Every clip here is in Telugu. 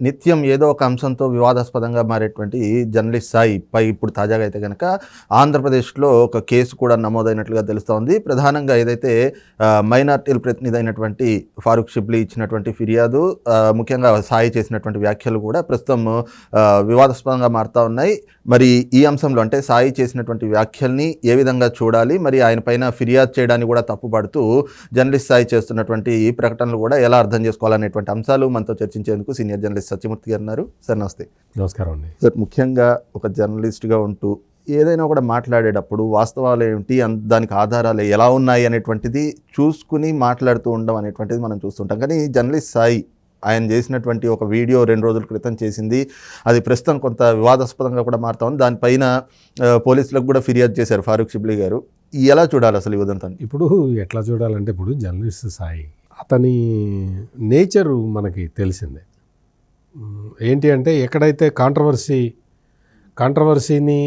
నిత్యం ఏదో ఒక అంశంతో వివాదాస్పదంగా మారేటువంటి జర్నలిస్ట్ సాయి పై ఇప్పుడు తాజాగా అయితే కనుక ఆంధ్రప్రదేశ్లో ఒక కేసు కూడా నమోదైనట్లుగా తెలుస్తోంది. ప్రధానంగా ఏదైతే మైనార్టీల ప్రతినిధి అయినటువంటి ఫారూక్ షిబ్లీ ఇచ్చినటువంటి ఫిర్యాదు ముఖ్యంగా సాయి చేసినటువంటి వ్యాఖ్యలు కూడా ప్రస్తుతం వివాదాస్పదంగా మారుతూ ఉన్నాయి. మరి ఈ అంశంలో అంటే సాయి చేసినటువంటి వ్యాఖ్యల్ని ఏ విధంగా చూడాలి మరి ఆయన పైన ఫిర్యాదు చేయడానికి కూడా తప్పుపడుతూ జర్నలిస్ట్ సాయి చేస్తున్నటువంటి ఈ ప్రకటనలు కూడా ఎలా అర్థం చేసుకోవాలనేటువంటి అంశాలు మనతో చర్చించేందుకు సీనియర్ జర్నలిస్ట్ సత్యమూర్తి గారు ఉన్నారు. సార్ నమస్తే. నమస్కారం అండి. సార్ ముఖ్యంగా ఒక జర్నలిస్ట్గా ఉంటూ ఏదైనా కూడా మాట్లాడేటప్పుడు వాస్తవాలు ఏమిటి దానికి ఆధారాలు ఎలా ఉన్నాయి అనేటువంటిది చూసుకుని మాట్లాడుతూ ఉండడం అనేటువంటిది మనం చూస్తుంటాం. కానీ జర్నలిస్ట్ సాయి ఆయన చేసినటువంటి ఒక వీడియో రెండు రోజుల క్రితం చేసింది. అది ప్రస్తుతం కొంత వివాదాస్పదంగా కూడా మారుతా ఉంది. దానిపైన పోలీసులకు కూడా ఫిర్యాదు చేశారు ఫారూక్ షిబ్లీ గారు. ఎలా చూడాలి అసలు ఈ ఉదంతా ఇప్పుడు ఎట్లా చూడాలంటే ఇప్పుడు జర్నలిస్ట్ సాయి అతని నేచరు మనకి తెలిసిందే. ఏంటి అంటే ఎక్కడైతే కాంట్రవర్సీ కాంట్రవర్సీని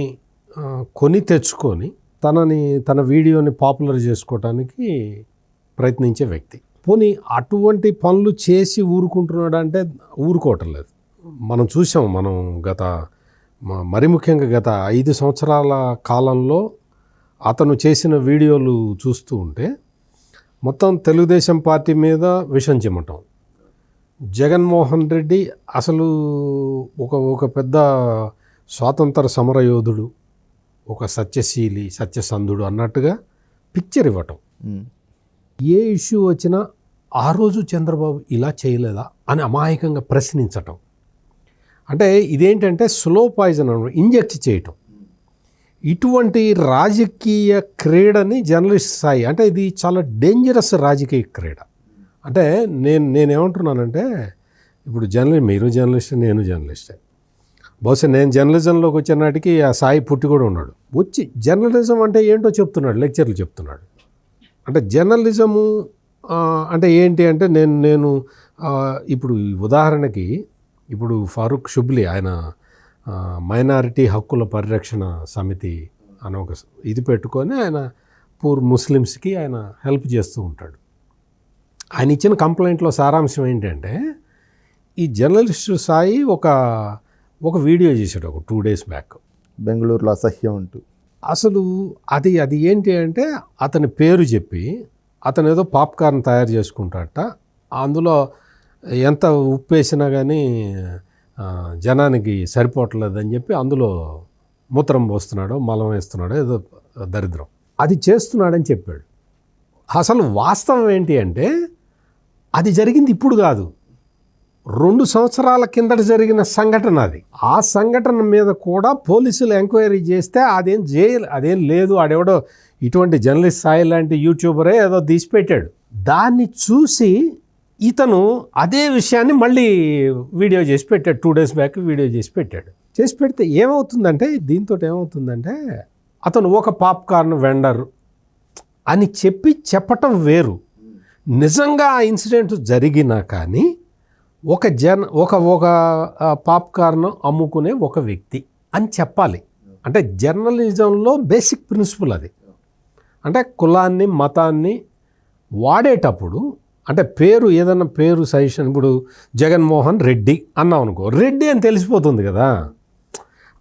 కొని తెచ్చుకొని తనని తన వీడియోని పాపులర్ చేసుకోవటానికి ప్రయత్నించే వ్యక్తి. పోనీ అటువంటి పనులు చేసి ఊరుకుంటున్నాడు అంటే ఊరుకోవటం లేదు. మనం చూసాం మనం గత మరి ముఖ్యంగా గత ఐదు సంవత్సరాల కాలంలో అతను చేసిన వీడియోలు చూస్తూ ఉంటే మొత్తం తెలుగుదేశం పార్టీ మీద విషం చిమ్మటం జగన్మోహన్ రెడ్డి అసలు ఒక ఒక పెద్ద స్వాతంత్ర సమరయోధుడు ఒక సత్యశీలి సత్యసంధుడు అన్నట్టుగా పిక్చర్ ఇవ్వటం. ఏ ఇష్యూ వచ్చినా ఆ రోజు చంద్రబాబు ఇలా చేయలేదా అని అమాయకంగా ప్రశ్నించటం. అంటే ఇదేంటంటే స్లో పాయిజన్ అనమాట ఇంజెక్ట్ చేయటం. ఇటువంటి రాజకీయ క్రీడని జర్నలిస్ట్ స్థాయి అంటే ఇది చాలా డేంజరస్ రాజకీయ క్రీడ. అంటే నేను నేనేమంటున్నానంటే ఇప్పుడు జర్నలిస్ట్ మీరు జర్నలిస్ట్ నేను జర్నలిస్టే. బహుశా నేను జర్నలిజంలోకి వచ్చిన నాటికి ఆ సాయి పుట్టి కూడా ఉన్నాడు. వచ్చి జర్నలిజం అంటే ఏంటో చెప్తున్నాడు లెక్చర్లు చెప్తున్నాడు. అంటే జర్నలిజము అంటే ఏంటి అంటే నేను నేను ఇప్పుడు ఈ ఉదాహరణకి ఇప్పుడు ఫారూక్ షుబ్లీ ఆయన మైనారిటీ హక్కుల పరిరక్షణ సమితి అని ఒక ఇది పెట్టుకొని ఆయన పూర్ ముస్లిమ్స్కి ఆయన హెల్ప్ చేస్తూ ఉంటాడు. ఆయన ఇచ్చిన కంప్లైంట్లో సారాంశం ఏంటంటే ఈ జర్నలిస్టు సాయి ఒక ఒక వీడియో చేశాడు ఒక టూ డేస్ బ్యాక్. బెంగళూరులో అసహ్యం అంటూ. అసలు అది అది ఏంటి అంటే అతని పేరు చెప్పి అతను ఏదో పాప్కార్న్ తయారు చేసుకుంటాడట. అందులో ఎంత ఉప్పు వేసినా కానీ జనానికి సరిపోవట్లేదని చెప్పి అందులో మూత్రం పోస్తున్నాడో మలం వేస్తున్నాడో ఏదో దరిద్రం. అది చేస్తున్నాడని చెప్పాడు. అసలు వాస్తవం ఏంటి అంటే అది జరిగింది ఇప్పుడు కాదు. రెండు సంవత్సరాల కిందట జరిగిన సంఘటన అది. ఆ సంఘటన మీద కూడా పోలీసులు ఎంక్వైరీ చేస్తే అదేం జైలు అదేం లేదు. ఆడెవడో ఇటువంటి జర్నలిస్ట్ సాయి లాంటి యూట్యూబరే ఏదో తీసిపెట్టాడు. దాన్ని చూసి ఇతను అదే విషయాన్ని మళ్ళీ వీడియో చేసి పెట్టాడు. టూ డేస్ బ్యాక్ వీడియో చేసి పెట్టాడు. చేసి పెడితే ఏమవుతుందంటే దీంతో ఏమవుతుందంటే అతను ఒక పాప్కార్న్ వెండర్ అని చెప్పి చెప్పటం వేరు. నిజంగా ఆ ఇన్సిడెంట్ జరిగినా కానీ ఒక జన ఒక ఒక పాప్కార్న్ అమ్ముకునే ఒక వ్యక్తి అని చెప్పాలి. అంటే జర్నలిజంలో బేసిక్ ప్రిన్సిపల్ అది. అంటే కులాన్ని మతాన్ని వాడేటప్పుడు అంటే పేరు ఏదన్నా పేరు సజెషన్ ఇప్పుడు జగన్మోహన్ రెడ్డి అన్నాం అనుకో రెడ్డి అని తెలిసిపోతుంది కదా.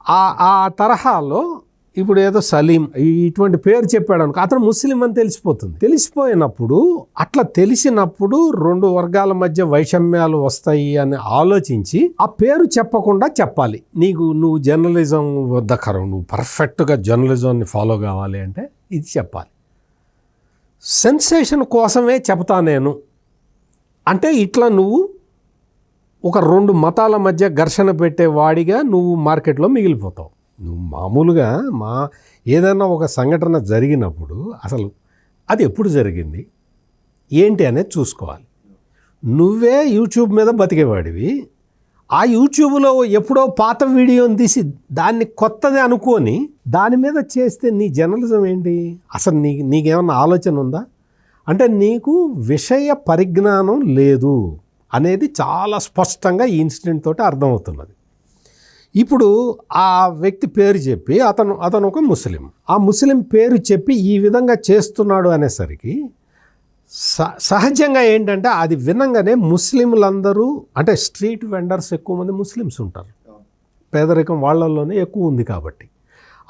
ఆ ఆ తరహాలో ఇప్పుడు ఏదో సలీం ఇటువంటి పేరు చెప్పాడు అనుకో అతను ముస్లిం అని తెలిసిపోతుంది. తెలిసిపోయినప్పుడు అట్లా తెలిసినప్పుడు రెండు వర్గాల మధ్య వైషమ్యాలు వస్తాయి అని ఆలోచించి ఆ పేరు చెప్పకుండా చెప్పాలి. నీకు నువ్వు జర్నలిజం వద్ద కరవు నువ్వు పర్ఫెక్ట్గా జర్నలిజంని ఫాలో కావాలి అంటే ఇది చెప్పాలి. సెన్సేషన్ కోసమే చెప్తా నేను. అంటే ఇట్లా నువ్వు ఒక రెండు మతాల మధ్య ఘర్షణ పెట్టే వాడిగా నువ్వు మార్కెట్లో మిగిలిపోతావు. నువ్వు మామూలుగా మా ఏదైనా ఒక సంఘటన జరిగినప్పుడు అసలు అది ఎప్పుడు జరిగింది? ఏంటి అనేది చూసుకోవాలి. నువ్వే యూట్యూబ్ మీద బతికేవాడివి. ఆ యూట్యూబ్లో ఎప్పుడో పాత వీడియోని తీసి దాన్ని కొత్తది అనుకొని దాని మీద చేస్తే నీ జర్నలిజం ఏంటి? అసలు నీ నీకేమన్నా ఆలోచన ఉందా? అంటే నీకు విషయ పరిజ్ఞానం లేదు అనేది చాలా స్పష్టంగా ఈ ఇన్సిడెంట్ తోటి అర్థమవుతున్నది. ఇప్పుడు ఆ వ్యక్తి పేరు చెప్పి అతను అతను ఒక ముస్లిం. ఆ ముస్లిం పేరు చెప్పి ఈ విధంగా చేస్తున్నాడు అనేసరికి స- సహజంగా ఏంటంటే అది వినంగానే ముస్లింలందరూ అంటే స్ట్రీట్ వెండర్స్ ఎక్కువ మంది ముస్లిమ్స్ ఉంటారు. పేదరికం వాళ్ళల్లోనే ఎక్కువ ఉంది కాబట్టి.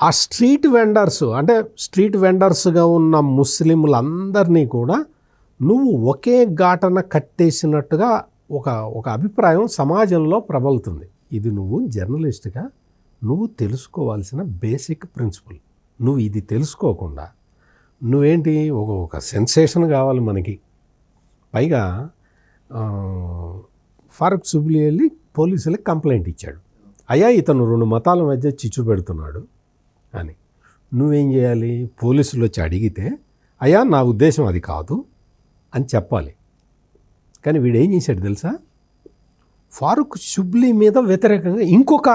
ఆ స్ట్రీట్ వెండర్స్ అంటే స్ట్రీట్ వెండర్స్గా ఉన్న ముస్లింలందరినీ కూడా నువ్వు ఒకే ఘాటన కట్టేసినట్టుగా ఒక ఒక అభిప్రాయం సమాజంలో ప్రబలుతుంది. ఇది నువ్వు జర్నలిస్ట్గా నువ్వు తెలుసుకోవాల్సిన బేసిక్ ప్రిన్సిపల్. నువ్వు ఇది తెలుసుకోకుండా నువ్వేంటి ఒక ఒక సెన్సేషన్ కావాలి మనకి. పైగా ఆ, ఫారూక్ సుబ్లీ వెళ్ళి పోలీసులకు కంప్లైంట్ ఇచ్చాడు. అయ్యా ఇతను రెండు మతాల మధ్య చిచ్చు పెడుతున్నాడు అని. నువ్వేం చేయాలి? పోలీసులు వచ్చి అడిగితే అయ్యా నా ఉద్దేశం అది కాదు అని చెప్పాలి. కానీ వీడు ఏం చేశాడు తెలుసా? ఫారూక్ షుబ్లీ మీద వ్యతిరేకంగా ఇంకొక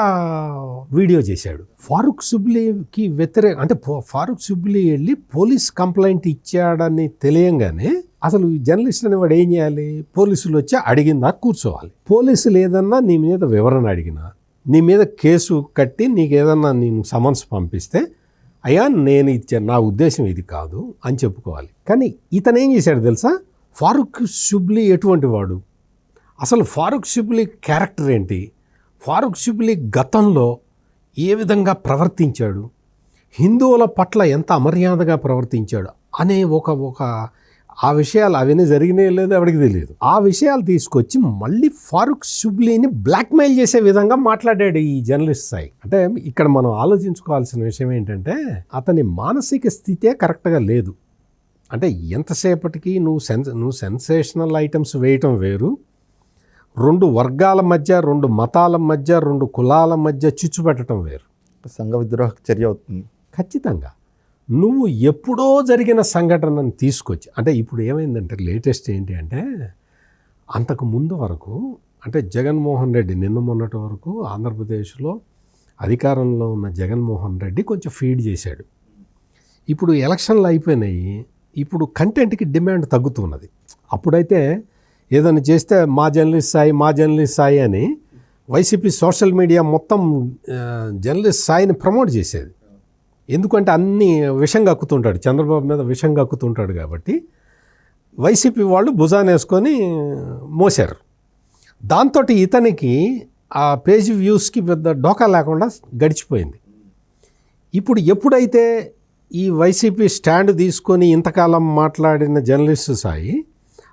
వీడియో చేశాడు. ఫారూక్ షుబ్లీకి వ్యతిరేక అంటే ఫారూక్ షుబ్లీ వెళ్ళి పోలీస్ కంప్లైంట్ ఇచ్చాడని తెలియంగానే అసలు ఈ జర్నలిస్ట్ అనేవాడు ఏం చేయాలి? పోలీసులు వచ్చి అడిగిందా? కూర్చోవాలి. పోలీసులు ఏదన్నా నీ మీద వివరణ అడిగినా నీ మీద కేసు కట్టి నీకు ఏదన్నా నేను సమన్స్ పంపిస్తే అయ్యా నేను ఇచ్చే నా ఉద్దేశం ఇది కాదు అని చెప్పుకోవాలి. కానీ ఇతను ఏం చేశాడు తెలుసా? ఫారూక్ షుబ్లీ ఎటువంటి వాడు? అసలు ఫారూక్ షిబ్లీ క్యారెక్టర్ ఏంటి? ఫారూక్ షిబ్లీ గతంలో ఏ విధంగా ప్రవర్తించాడు? హిందువుల పట్ల ఎంత అమర్యాదగా ప్రవర్తించాడు? అనే ఒక ఒక ఆ విషయాలు అవన్నీ జరిగినాయి లేదో ఎవరికి తెలియదు. ఆ విషయాలు తీసుకొచ్చి మళ్ళీ ఫారూక్ షుబ్లీని బ్లాక్మెయిల్ చేసే విధంగా మాట్లాడాడు ఈ జర్నలిస్ట్ సాయి. అంటే ఇక్కడ మనం ఆలోచించుకోవాల్సిన విషయం ఏంటంటే అతని మానసిక స్థితే కరెక్ట్గా లేదు. అంటే ఎంతసేపటికి నువ్వు సెన్స్ నువ్వు సెన్సేషనల్ ఐటమ్స్ వేయటం వేరు రెండు వర్గాల మధ్య రెండు మతాల మధ్య రెండు కులాల మధ్య చిచ్చు పెట్టడం వేరు. సంఘ విద్రోహ చర్య అవుతుంది. ఖచ్చితంగా. నువ్వు ఎప్పుడో జరిగిన సంఘటనను తీసుకొచ్చి అంటే ఇప్పుడు ఏమైందంటే లేటెస్ట్ ఏంటి అంటే అంతకు ముందు వరకు అంటే జగన్మోహన్ రెడ్డి నిన్న మొన్నటి వరకు ఆంధ్రప్రదేశ్లో అధికారంలో ఉన్న జగన్మోహన్ రెడ్డి కొంచెం ఫీడ్ చేశాడు. ఇప్పుడు ఎలక్షన్లు అయిపోయినాయి. ఇప్పుడు కంటెంట్కి డిమాండ్ తగ్గుతున్నది. అప్పుడైతే ఏదైనా చేస్తే మా జర్నలిస్ట్ సాయి మా జర్నలిస్ట్ సాయి అని వైసీపీ సోషల్ మీడియా మొత్తం జర్నలిస్ట్ సాయిని ప్రమోట్ చేసేది. ఎందుకంటే అన్ని విషం కక్కుతుంటాడు చంద్రబాబు మీద విషం కక్కుతుంటాడు కాబట్టి వైసీపీ వాళ్ళు భుజాన్ని వేసుకొని మోసారు దాంతో ఇతనికి ఆ పేజ్ వ్యూస్కి పెద్ద డోకా లేకుండా గడిచిపోయింది. ఇప్పుడు ఎప్పుడైతే ఈ వైసీపీ స్టాండ్ తీసుకొని ఇంతకాలం మాట్లాడిన జర్నలిస్ట్ సాయి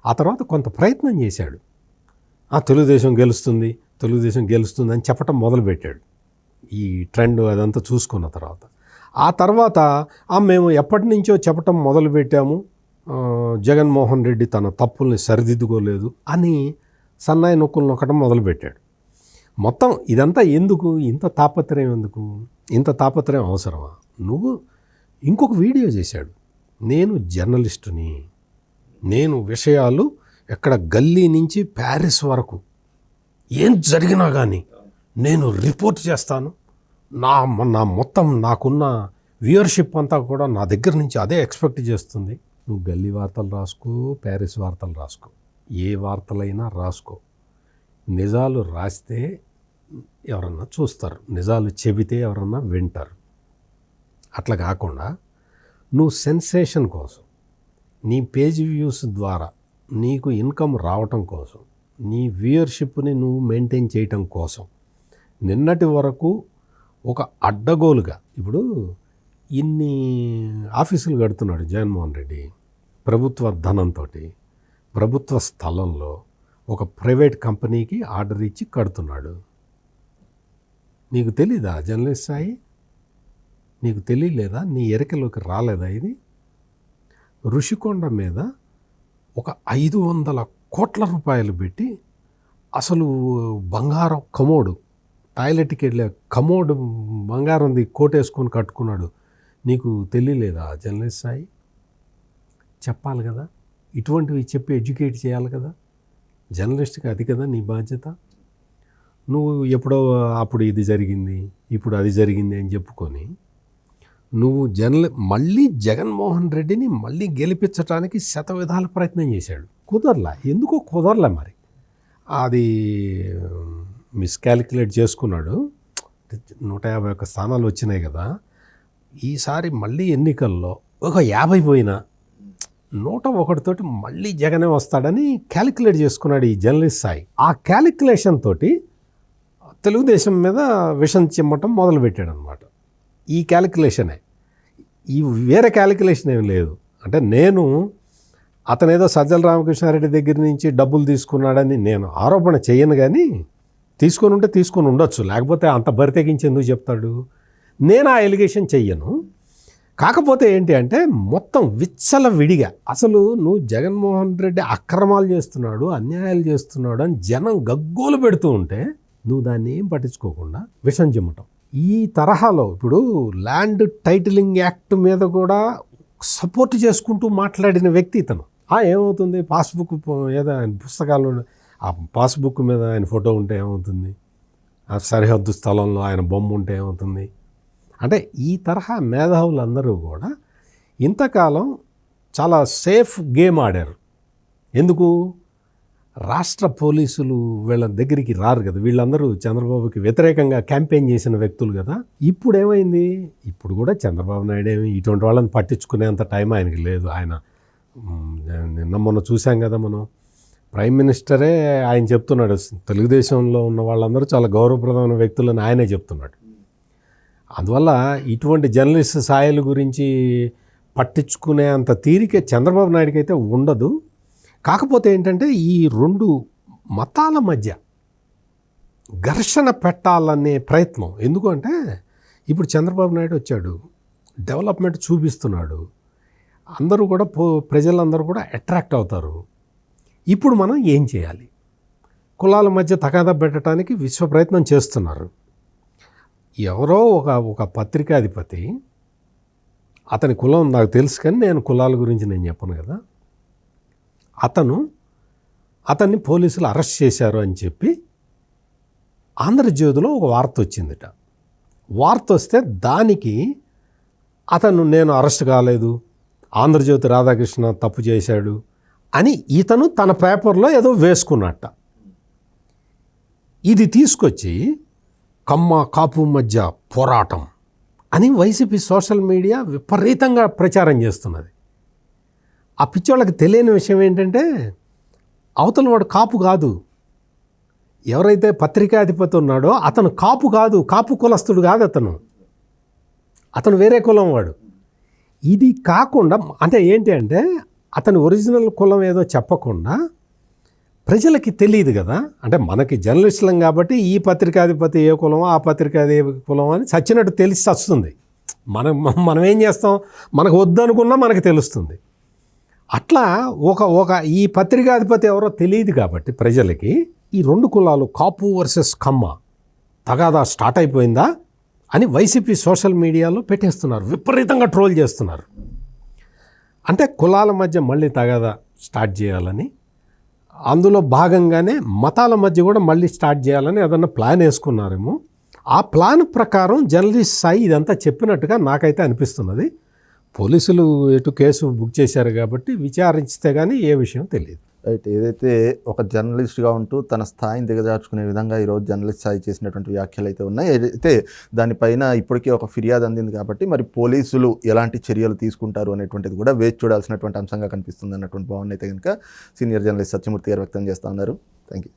ఆ తర్వాత కొంత ప్రయత్నం చేశాడు. ఆ తెలుగుదేశం గెలుస్తుంది తెలుగుదేశం గెలుస్తుంది అని చెప్పటం మొదలుపెట్టాడు. ఈ ట్రెండ్ అదంతా చూసుకున్న తర్వాత. ఆ తర్వాత మేము ఎప్పటి నుంచో చెప్పటం మొదలుపెట్టాము. జగన్మోహన్ రెడ్డి తన తప్పుల్ని సరిదిద్దుకోలేదు అని సన్నాయి నొక్కులు నొక్కడం మొదలుపెట్టాడు. మొత్తం ఇదంతా ఎందుకు? ఇంత తాపత్రయం ఎందుకు? ఇంత తాపత్రయం అవసరమా? నువ్వు ఇంకొక వీడియో చేశాడు. నేను జర్నలిస్టుని. నేను విషయాలు ఎక్కడ గల్లీ నుంచి ప్యారిస్ వరకు ఏం జరిగినా కానీ నేను రిపోర్ట్ చేస్తాను. నా నా మొత్తం నాకున్న వ్యూయర్షిప్ అంతా కూడా నా దగ్గర నుంచి అదే ఎక్స్పెక్ట్ చేస్తుంది. నువ్వు గల్లీ వార్తలు రాసుకో ప్యారిస్ వార్తలు రాసుకో. ఏ వార్తలైనా రాసుకో. నిజాలు రాస్తే ఎవరన్నా చూస్తారు. నిజాలు చెబితే ఎవరన్నా వింటారు. అట్లా కాకుండా నువ్వు సెన్సేషన్ కోసం నీ పేజ్ వ్యూస్ ద్వారా నీకు ఇన్కమ్ రావటం కోసం నీ వ్యూయర్షిప్ని నువ్వు మెయింటైన్ చేయటం కోసం నిన్నటి వరకు ఒక అడ్డగోలుగా ఇప్పుడు ఇన్ని ఆఫీసులు కడుతున్నాడు జగన్మోహన్ రెడ్డి ప్రభుత్వ ధనంతో ప్రభుత్వ స్థలంలో ఒక ప్రైవేట్ కంపెనీకి ఆర్డర్ ఇచ్చి కడుతున్నాడు. నీకు తెలీదా జర్నలిస్ట్ సాయి? నీకు తెలియలేదా? నీ ఎరికలోకి రాలేదా ఇది? ఋషికొండ మీద ఒక ఐదు వందల కోట్ల రూపాయలు పెట్టి అసలు బంగారం కమోడు టాయిలెట్కి వెళ్ళే కమోడు బంగారంది కోటేసుకొని కట్టుకున్నాడు. నీకు తెలియలేదా జర్నలిస్ట్ సాయి? చెప్పాలి కదా. ఇటువంటివి చెప్పి ఎడ్యుకేట్ చేయాలి కదా. జర్నలిస్ట్కి అది కదా నీ బాధ్యత. నువ్వు ఎప్పుడో అప్పుడు ఇది జరిగింది ఇప్పుడు అది జరిగింది అని చెప్పుకొని నువ్వు జర్నలి మళ్ళీ జగన్మోహన్ రెడ్డిని మళ్ళీ గెలిపించడానికి శత విధాల ప్రయత్నం చేశాడు. కుదరలా? ఎందుకో కుదరలే మరి? అది మిస్కాలిక్యులేట్ చేసుకున్నాడు. నూట యాభై ఒక్క స్థానాలు వచ్చినాయి కదా. ఈసారి మళ్ళీ ఎన్నికల్లో ఒక యాభై పోయినా నూట ఒకటితోటి మళ్ళీ జగనే వస్తాడని క్యాలిక్యులేట్ చేసుకున్నాడు ఈ జర్నలిస్ట్ సాయి. ఆ క్యాలిక్యులేషన్ తోటి తెలుగుదేశం మీద విషం చిమ్మటం మొదలుపెట్టాడు అనమాట ఈ క్యాలిక్యులేషనే ఈ వేరే క్యాలిక్యులేషన్ ఏం లేదు. అంటే నేను అతను ఏదో సజ్జల రామకృష్ణారెడ్డి దగ్గర నుంచి డబ్బులు తీసుకున్నాడని నేను ఆరోపణ చేయను కానీ తీసుకొని ఉంటే తీసుకొని ఉండొచ్చు. లేకపోతే అంత బరితెగించి ఎందుకు చెప్తాడు? నేను ఆ ఎలిగేషన్ చెయ్యను. కాకపోతే ఏంటి అంటే మొత్తం విచ్చల విడిగా అసలు నువ్వు జగన్మోహన్ రెడ్డి అక్రమాలు చేస్తున్నాడు అన్యాయాలు చేస్తున్నాడు అని జనం గగ్గోలు పెడుతూ ఉంటే నువ్వు దాన్ని ఏం పట్టించుకోకుండా విషం చిమ్మటం ఈ తరహాలో ఇప్పుడు ల్యాండ్ టైటిలింగ్ యాక్ట్ మీద కూడా సపోర్ట్ చేసుకుంటూ మాట్లాడిన వ్యక్తి ఇతను. ఆ ఏమవుతుంది? పాస్బుక్ ఏదో ఆయన పుస్తకాలు ఆ పాస్బుక్ మీద ఆయన ఫోటో ఉంటే ఏమవుతుంది? ఆ సరిహద్దు స్థలంలో ఆయన బొమ్మ ఉంటే ఏమవుతుంది? అంటే ఈ తరహా మేధావులందరూ కూడా ఇంతకాలం చాలా సేఫ్ గేమ్ ఆడారు. ఎందుకు? రాష్ట్ర పోలీసులు వీళ్ళ దగ్గరికి రారు కదా. వీళ్ళందరూ చంద్రబాబుకి వ్యతిరేకంగా క్యాంపెయిన్ చేసిన వ్యక్తులు కదా. ఇప్పుడు ఏమైంది ఇప్పుడు కూడా చంద్రబాబు నాయుడు ఏమి ఇటువంటి వాళ్ళని పట్టించుకునేంత టైం ఆయనకి లేదు. ఆయన నిన్న మొన్న చూసాం కదా మనం. ప్రైమ్ మినిస్టరే ఆయన చెప్తున్నాడు. తెలుగుదేశంలో ఉన్న వాళ్ళందరూ చాలా గౌరవప్రదమైన వ్యక్తులని ఆయనే చెప్తున్నాడు. అందువల్ల ఇటువంటి జర్నలిస్ట్ స్థాయిల గురించి పట్టించుకునే అంత తీరిక చంద్రబాబు నాయుడికి అయితే ఉండదు. కాకపోతే ఏంటంటే ఈ రెండు మతాల మధ్య ఘర్షణ పెట్టాలనే ప్రయత్నం. ఎందుకంటే ఇప్పుడు చంద్రబాబు నాయుడు వచ్చాడు డెవలప్మెంట్ చూపిస్తున్నాడు అందరూ కూడా ప్రజలందరూ కూడా అట్రాక్ట్ అవుతారు. ఇప్పుడు మనం ఏం చేయాలి? కులాల మధ్య తగాదా పెట్టడానికి విశ్వ ప్రయత్నం చేస్తున్నారు. ఎవరో ఒక ఒక పత్రికాధిపతి అతని కులం నాకు తెలుసు కానీ నేను కులాల గురించి నేను చెప్పను కదా. అతను అతన్ని పోలీసులు అరెస్ట్ చేశారు అని చెప్పి ఆంధ్రజ్యోతిలో ఒక వార్త వచ్చిందిట. వార్త వస్తే దానికి అతను నేను అరెస్ట్ కాలేదు ఆంధ్రజ్యోతి రాధాకృష్ణ తప్పు చేశాడు అని ఇతను తన పేపర్లో ఏదో వేసుకున్నట్ట. ఇది తీసుకొచ్చి కమ్మ కాపు మధ్య పోరాటం అని వైసీపీ సోషల్ మీడియా విపరీతంగా ప్రచారం చేస్తున్నది. ఆ పిచ్చోళ్ళకి తెలియని విషయం ఏంటంటే అవతల వాడు కాపు కాదు. ఎవరైతే పత్రికాధిపతి ఉన్నాడో అతను కాపు కాదు కాపు కులస్తుడు కాదు అతను. అతను వేరే కులం వాడు. ఇది కాకుండా అంటే ఏంటి అంటే అతని ఒరిజినల్ కులం ఏదో చెప్పకుండా ప్రజలకి తెలియదు కదా. అంటే మనకి జర్నలిస్టులం కాబట్టి ఈ పత్రికాధిపతి ఏ కులం ఆ పత్రికాధిపతి కులం అని చచ్చినట్టు తెలిసి వస్తుంది మనం మనం ఏం చేస్తాం? మనకు వద్దనుకున్నా మనకు తెలుస్తుంది. అట్లా ఒక ఒక ఈ పత్రికాధిపతి ఎవరో తెలియదు కాబట్టి ప్రజలకి ఈ రెండు కులాలు కాపు వర్సెస్ కమ్మ తగాదా స్టార్ట్ అయిపోయిందా అని వైసీపీ సోషల్ మీడియాలో పెట్టేస్తున్నారు. విపరీతంగా ట్రోల్ చేస్తున్నారు. అంటే కులాల మధ్య మళ్ళీ తగాదా స్టార్ట్ చేయాలని అందులో భాగంగానే మతాల మధ్య కూడా మళ్ళీ స్టార్ట్ చేయాలని ఏదన్నా ప్లాన్ వేసుకున్నారేమో. ఆ ప్లాన్ ప్రకారం జర్నలిస్ట్ సాయి ఇదంతా చెప్పినట్టుగా నాకైతే అనిపిస్తున్నది. పోలీసులు ఎటు కేసు బుక్ చేశారు కాబట్టి విచారించితే కానీ ఏ విషయం తెలియదు. రైట్ ఏదైతే ఒక జర్నలిస్ట్గా ఉంటూ తన స్థాయిని దిగజార్చుకునే విధంగా ఈరోజు జర్నలిస్ట్ స్థాయి చేసినటువంటి వ్యాఖ్యలు అయితే ఉన్నాయి. అయితే దానిపైన ఇప్పటికే ఒక ఫిర్యాదు అందింది కాబట్టి మరి పోలీసులు ఎలాంటి చర్యలు తీసుకుంటారు అనేటువంటిది కూడా వేచి చూడాల్సినటువంటి అంశంగా కనిపిస్తుంది అన్నటువంటి భావన అయితే కనుక సీనియర్ జర్నలిస్ట్ సత్యమూర్తి గారు వ్యక్తం చేస్తూ ఉన్నారు. Thank you